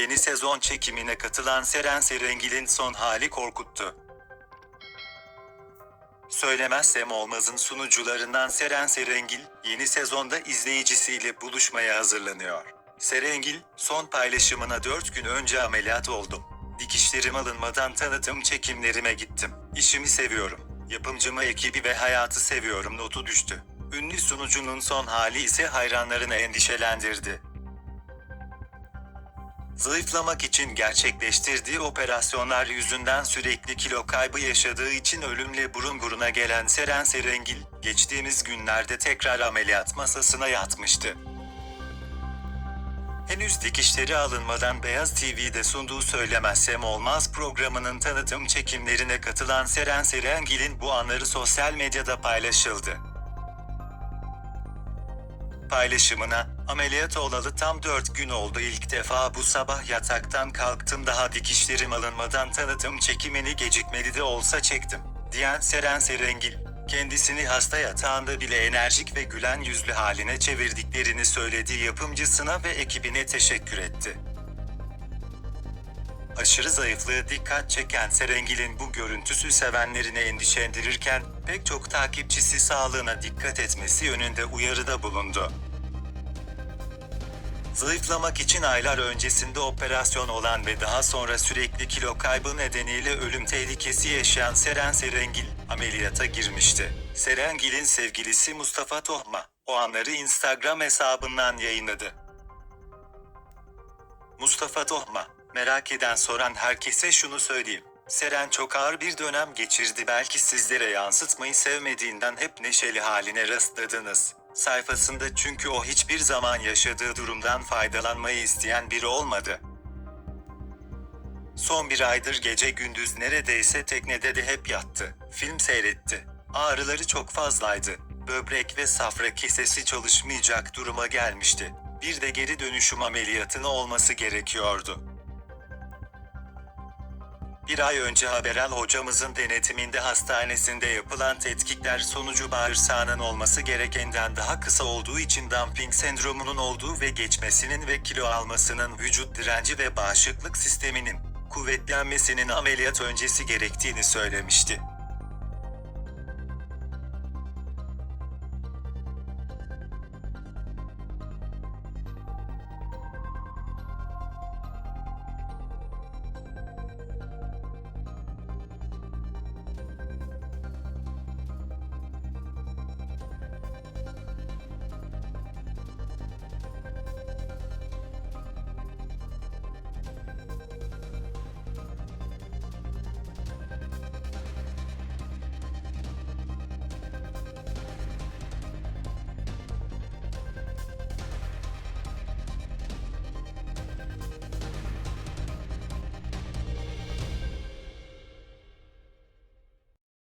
Yeni sezon çekimine katılan Seren Serengil'in son hali korkuttu. Söylemezsem Olmaz'ın sunucularından Seren Serengil, yeni sezonda izleyicisiyle buluşmaya hazırlanıyor. Serengil, son paylaşımına 4 gün önce ameliyat oldum. Dikişlerim alınmadan tanıtım çekimlerime gittim. İşimi seviyorum. Yapımcımı, ekibi ve hayatı seviyorum notu düştü. Ünlü sunucunun son hali ise hayranlarını endişelendirdi. Zayıflamak için gerçekleştirdiği operasyonlar yüzünden sürekli kilo kaybı yaşadığı için ölümle burun buruna gelen Seren Serengil, geçtiğimiz günlerde tekrar ameliyat masasına yatmıştı. Henüz dikişleri alınmadan Beyaz TV'de sunduğu Söylemezsem Olmaz programının tanıtım çekimlerine katılan Seren Serengil'in bu anları sosyal medyada paylaşıldı. Paylaşımına, ameliyat olalı tam 4 gün oldu ilk defa bu sabah yataktan kalktım daha dikişlerim alınmadan tanıtım çekimini gecikmeli de olsa çektim, diyen Seren Serengil, kendisini hasta yatağında bile enerjik ve gülen yüzlü haline çevirdiklerini söylediği yapımcısına ve ekibine teşekkür etti. Aşırı zayıflığı dikkat çeken Serengil'in bu görüntüsü sevenlerini endişelendirirken pek çok takipçisi sağlığına dikkat etmesi yönünde uyarıda bulundu. Zayıflamak için aylar öncesinde operasyon olan ve daha sonra sürekli kilo kaybı nedeniyle ölüm tehlikesi yaşayan Seren Serengil ameliyata girmişti. Serengil'in sevgilisi Mustafa Tohma o anları Instagram hesabından yayınladı. Mustafa Tohma, merak eden soran herkese şunu söyleyeyim. Seren çok ağır bir dönem geçirdi belki sizlere yansıtmayı sevmediğinden hep neşeli haline rastladınız. Sayfasında çünkü o hiçbir zaman yaşadığı durumdan faydalanmayı isteyen biri olmadı. Son bir aydır gece gündüz neredeyse teknede de hep yattı. Film seyretti. Ağrıları çok fazlaydı. Böbrek ve safra kesesi çalışmayacak duruma gelmişti. Bir de geri dönüşüm ameliyatını olması gerekiyordu. Bir ay önce Haberal hocamızın denetiminde hastanesinde yapılan tetkikler sonucu bağırsağının olması gerekenden daha kısa olduğu için dumping sendromunun olduğu ve geçmesinin ve kilo almasının vücut direnci ve bağışıklık sisteminin kuvvetlenmesinin ameliyat öncesi gerektiğini söylemişti.